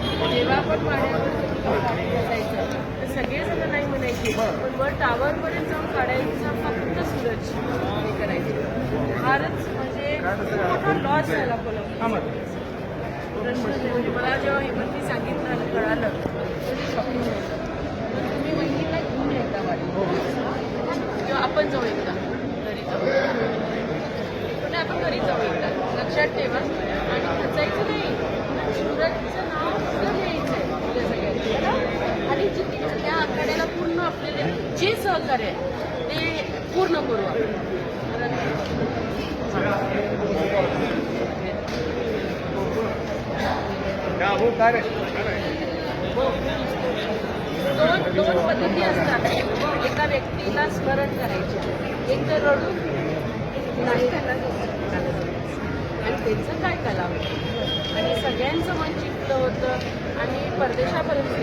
जेव्हा आपण पाण्यावर बसायचं तर सगळेजण नाही म्हणायचे पण वर टावरपर्यंत जाऊन काढायचा फक्त सूरज हे करायचे. फारच म्हणजे खूप मोठा लॉस झाला कोल्हापूर प्रश्न म्हणजे मला जेव्हा हेमंतनी सांगितलं आणि कळालं तर शॉकिंग झालं तुम्ही वहिनीला घेऊन एकदा वाडी किंवा आपण जाऊ एकदा घरी जाऊ पण आपण घरी जाऊ एकदा. लक्षात ठेवा. सहकार्य आहे ते पूर्ण करू आपण. दोन दोन पद्धती असतात. एका व्यक्तीला स्मरण करायचे. एक तर रडून नाही आणि त्यांचं काय कला आणि सगळ्यांचं मन चित्त होतं. आणि परदेशापर्यंत